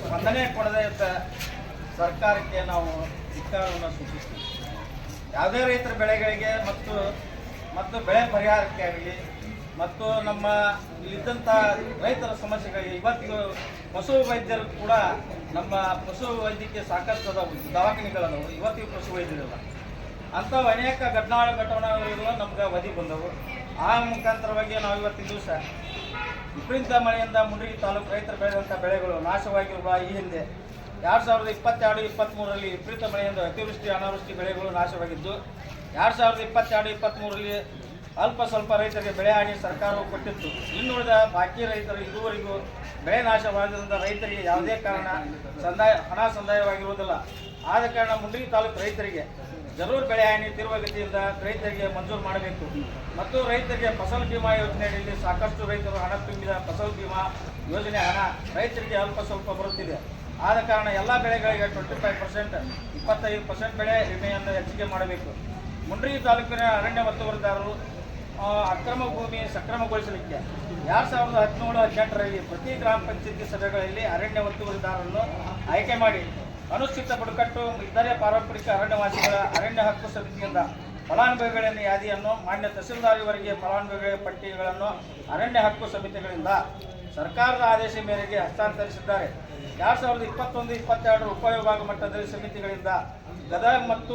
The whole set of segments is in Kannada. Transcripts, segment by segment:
ಸ್ಪಂದನೆ ಕೊಡದೇ ಇದ್ದ ಸರ್ಕಾರಕ್ಕೆ ನಾವು ಧಿಕ್ಕಾರವನ್ನು ಸೂಚಿಸ್ತೀವಿ. ಯಾವುದೇ ರೈತರ ಬೆಳೆಗಳಿಗೆ ಮತ್ತು ಮತ್ತು ಬೆಳೆ ಪರಿಹಾರಕ್ಕೆ ಆಗಲಿ, ಮತ್ತು ನಮ್ಮ ಇದ್ದಂಥ ರೈತರ ಸಮಸ್ಯೆಗಳಿಗೆ ಇವತ್ತು ಪಶು ವೈದ್ಯರು ಕೂಡ ನಮ್ಮ ಪಶು ವೈದ್ಯಕ್ಕೆ ಸಾಕಷ್ಟು ಅದಾವು ದವಾಖಾನೆಗಳದಾವು. ಇವತ್ತಿಗೂ ಪಶು ವೈದ್ಯರಿಲ್ಲ. ಅಂಥವು ಅನೇಕ ಘಟನಾ ಘಟನೆಗಳಿರುವ ನಮ್ಗೆ ವಧಿ ಬಂದವು. ಆ ಮುಖಾಂತರವಾಗಿ ನಾವು ಇವತ್ತಿನ ದಿವಸ ವಿಪರೀತ ಮಳೆಯಿಂದ ಮುಂಡ್ರಿಗಿ ತಾಲೂಕು ರೈತರು ಬೆಳೆದಂಥ ಬೆಳೆಗಳು ನಾಶವಾಗಿರುವ ಈ ಹಿಂದೆ ಎರಡು ಸಾವಿರದ ಇಪ್ಪತ್ತೆರಡು ಇಪ್ಪತ್ತ್ಮೂರರಲ್ಲಿ ವಿಪರೀತ ಮಳೆಯಿಂದ ಅತಿವೃಷ್ಟಿ, ಅನಾವೃಷ್ಟಿ ಬೆಳೆಗಳು ನಾಶವಾಗಿದ್ದು, ಎರಡು ಸಾವಿರದ ಇಪ್ಪತ್ತೆರಡು ಇಪ್ಪತ್ತ್ಮೂರರಲ್ಲಿ ಅಲ್ಪ ಸ್ವಲ್ಪ ರೈತರಿಗೆ ಬೆಳೆ ಹಾನಿ ಸರ್ಕಾರವು ಕೊಟ್ಟಿತ್ತು. ಇನ್ನುಳಿದ ಬಾಕಿ ರೈತರು ಇದುವರೆಗೂ ಬೆಳೆ ನಾಶವಾಗಿದ್ದರಿಂದ ರೈತರಿಗೆ ಯಾವುದೇ ಕಾರಣ ಸಂದಾಯ, ಹಣ ಸಂದಾಯವಾಗಿರುವುದಿಲ್ಲ. ಆದ ಕಾರಣ ಮುಂಡಗಿ ತಾಲೂಕು ರೈತರಿಗೆ ಜರೂರ್ ಬೆಳೆ ಹಾನಿ ತೀವ್ರಗತಿಯಿಂದ ರೈತರಿಗೆ ಮಂಜೂರು ಮಾಡಬೇಕು. ಮತ್ತು ರೈತರಿಗೆ ಫಸಲ್ ಬಿಮಾ ಯೋಜನೆಯಲ್ಲಿ ಸಾಕಷ್ಟು ರೈತರು ಹಣ ತುಂಬಿದ ಫಸಲ್ ಬಿಮಾ ಯೋಜನೆ ಹಣ ರೈತರಿಗೆ ಅಲ್ಪ ಸ್ವಲ್ಪ ಬರುತ್ತಿದೆ. ಆದ ಕಾರಣ ಎಲ್ಲ ಬೆಳೆಗಳಿಗೆ ಟ್ವೆಂಟಿ ಫೈವ್ ಪರ್ಸೆಂಟ್ ಇಪ್ಪತ್ತೈದು ಪರ್ಸೆಂಟ್ ಬೆಳೆ ವಿಮೆಯನ್ನು ಹೆಚ್ಚಿಗೆ ಮಾಡಬೇಕು. ಮುಂಡ್ರಿಗಿ ತಾಲೂಕಿನ ಅರಣ್ಯ ಒತ್ತುವರಿದಾರರು ಅಕ್ರಮ ಭೂಮಿ ಸಕ್ರಮಗೊಳಿಸಲಿಕ್ಕೆ ಎರಡು ಸಾವಿರದ ಹದಿನೇಳು ಹದಿನೆಂಟರಲ್ಲಿ ಪ್ರತಿ ಗ್ರಾಮ ಪಂಚಾಯತಿ ಸಭೆಗಳಲ್ಲಿ ಅರಣ್ಯ ಒತ್ತುವರಿದಾರರನ್ನು ಆಯ್ಕೆ ಮಾಡಿ ಅನುಷ್ಠಿತ ಬುಡಕಟ್ಟು, ಇತರೆ ಪಾರಂಪರಿಕ ಅರಣ್ಯವಾಸಿಗಳ ಅರಣ್ಯ ಹಕ್ಕು ಸಮಿತಿಯಿಂದ ಫಲಾನುಭವಿಗಳ ಯಾದಿಯನ್ನು ಮಾನ್ಯ ತಹಸೀಲ್ದಾರ್ವರೆಗೆ ಫಲಾನುಭವಿಗಳ ಪಟ್ಟಿಗಳನ್ನು ಅರಣ್ಯ ಹಕ್ಕು ಸಮಿತಿಗಳಿಂದ ಸರ್ಕಾರದ ಆದೇಶ ಮೇರೆಗೆ ಹಸ್ತಾಂತರಿಸಿದ್ದಾರೆ. ಎರಡು ಸಾವಿರದ ಇಪ್ಪತ್ತೊಂದು, ಇಪ್ಪತ್ತೆರಡರ ಉಪವಿಭಾಗ ಮಟ್ಟದ ಸಮಿತಿಗಳಿಂದ ಗದಗ ಮತ್ತು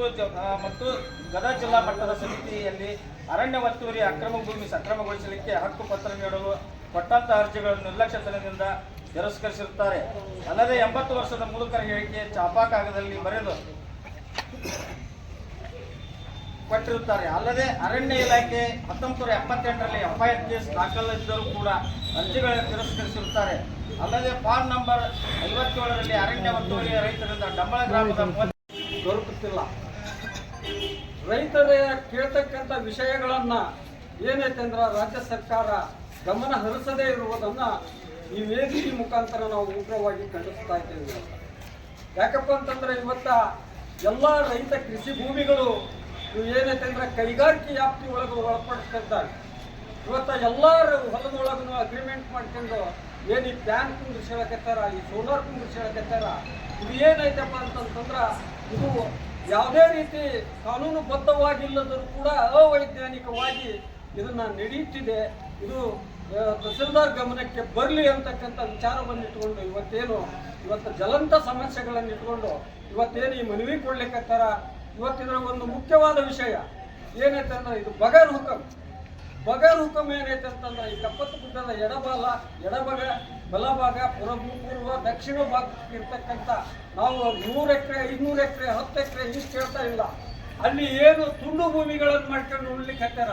ಮತ್ತು ಗದಗ ಜಿಲ್ಲಾ ಮಟ್ಟದ ಸಮಿತಿಯಲ್ಲಿ ಅರಣ್ಯ ಒತ್ತುವರಿ ಅಕ್ರಮ ಭೂಮಿ ಸಕ್ರಮಗೊಳಿಸಲಿಕ್ಕೆ ಹಕ್ಕು ಪತ್ರ ನೀಡಲು ಕೊಟ್ಟಂತಹ ಅರ್ಜಿಗಳನ್ನು ನಿರ್ಲಕ್ಷ್ಯತನದಿಂದ ತಿರಸ್ಕರಿಸಿರುತ್ತಾರೆ. ಅಲ್ಲದೆ ಎಂಬತ್ತು ವರ್ಷದ ಮುದುಕರ ಹೇಳಿಕೆ ಚಾಪಾ ಕಾಗದಲ್ಲಿ ಬರೆದು ಕೊಟ್ಟಿರುತ್ತಾರೆ. ಅಲ್ಲದೆ ಅರಣ್ಯ ಇಲಾಖೆ ಹತ್ತೊಂಬತ್ತು ನೂರ ಎಪ್ಪತ್ತೆಂಟರಲ್ಲಿ ಎಫ್ಐಆರ್ ಕೇಸ್ ದಾಖಲಿದ್ದರೂ ಕೂಡ ಅರ್ಜಿಗಳನ್ನು ತಿರಸ್ಕರಿಸಿರುತ್ತಾರೆ. ಅಲ್ಲದೆ ಫಾರ್ಮ್ ನಂಬರ್ ಐವತ್ತೇಳರಲ್ಲಿ ಅರಣ್ಯ ಮತ್ತು ರೈತರಿಂದ ಡಂಬಳ ಗ್ರಾಮದ ದೊರಕುತ್ತಿಲ್ಲ. ರೈತರ ಕೇಳ್ತಕ್ಕಂಥ ವಿಷಯಗಳನ್ನ ಏನೈತೆ ಅಂದ್ರೆ ರಾಜ್ಯ ಸರ್ಕಾರ ಗಮನ ಹರಿಸದೇ ಇರುವುದನ್ನ ಈ ವೇದಿಕೆ ಮುಖಾಂತರ ನಾವು ಉಗ್ರವಾಗಿ ಖಂಡಿಸ್ತಾ ಇದ್ದೇವೆ. ಯಾಕಪ್ಪ ಅಂತಂದ್ರೆ ಇವತ್ತ ಎಲ್ಲ ರೈತ ಕೃಷಿ ಭೂಮಿಗಳು ಇವು ಏನೈತೆ ಅಂದ್ರೆ ಕೈಗಾರಿಕೆ ವ್ಯಾಪ್ತಿ ಒಳಗೆ ಒಳಪಡಿಸ್ತಿದ್ದಾರೆ. ಇವತ್ತು ಎಲ್ಲರ ಹೊಲದೊಳಗೂ ಅಗ್ರಿಮೆಂಟ್ ಮಾಡ್ಕೊಂಡು ಏನು ಈ ಪ್ಯಾನ್ ಕುಂದಿರ್ಸಿ ಹೇಳಕತ್ತಾರ ಈ ಸೋಲಾರ್ ಕುಂದಿರ್ಸಿ ಹೇಳಕತ್ತಾರ ಇದು ಏನೈತಪ್ಪ ಅಂತಂತಂದ್ರೆ ಇದು ಯಾವುದೇ ರೀತಿ ಕಾನೂನುಬದ್ಧವಾಗಿಲ್ಲದರೂ ಕೂಡ ಅವೈಜ್ಞಾನಿಕವಾಗಿ ಇದನ್ನು ನಡೆಯುತ್ತಿದೆ ಇದು ತಹಸೀಲ್ದಾರ್ ಗಮನಕ್ಕೆ ಬರಲಿ ಅಂತಕ್ಕಂಥ ವಿಚಾರವನ್ನು ಇಟ್ಕೊಂಡು ಇವತ್ತೇನು, ಇವತ್ತು ಜಲಂತ ಸಮಸ್ಯೆಗಳನ್ನು ಇಟ್ಕೊಂಡು ಇವತ್ತೇನು ಈ ಮನವಿ ಕೊಡ್ಲಿಕ್ಕತ್ತಾರ ಇವತ್ತಿನ ಒಂದು ಮುಖ್ಯವಾದ ವಿಷಯ ಏನೈತೆ ಅಂದ್ರೆ ಇದು ಬಗರ್ ಹುಕಂ. ಬಗರ್ ಹುಕಂ ಏನೈತೆ ಅಂತಂದ್ರೆ ಈ ಕಪ್ಪತ್ತು ಗುಡ್ಡದ ಎಡಬಲ ಎಡಬಗ ಬಲಭಾಗ, ಪೂರ್ವ ಪೂರ್ವ, ದಕ್ಷಿಣ ಭಾಗಕ್ಕೆ ಇರ್ತಕ್ಕಂಥ ನಾವು ನೂರು ಎಕರೆ ಇನ್ನೂರು ಎಕರೆ, ಹತ್ತು ಎಕರೆ ಇಷ್ಟು ಹೇಳ್ತಾ ಇಲ್ಲ. ಅಲ್ಲಿ ಏನು ತುಂಡು ಭೂಮಿಗಳನ್ನು ಮಾಡ್ಕೊಂಡು ಉಳ್ಲಿಕ್ಕೆ ಹತ್ತಾರ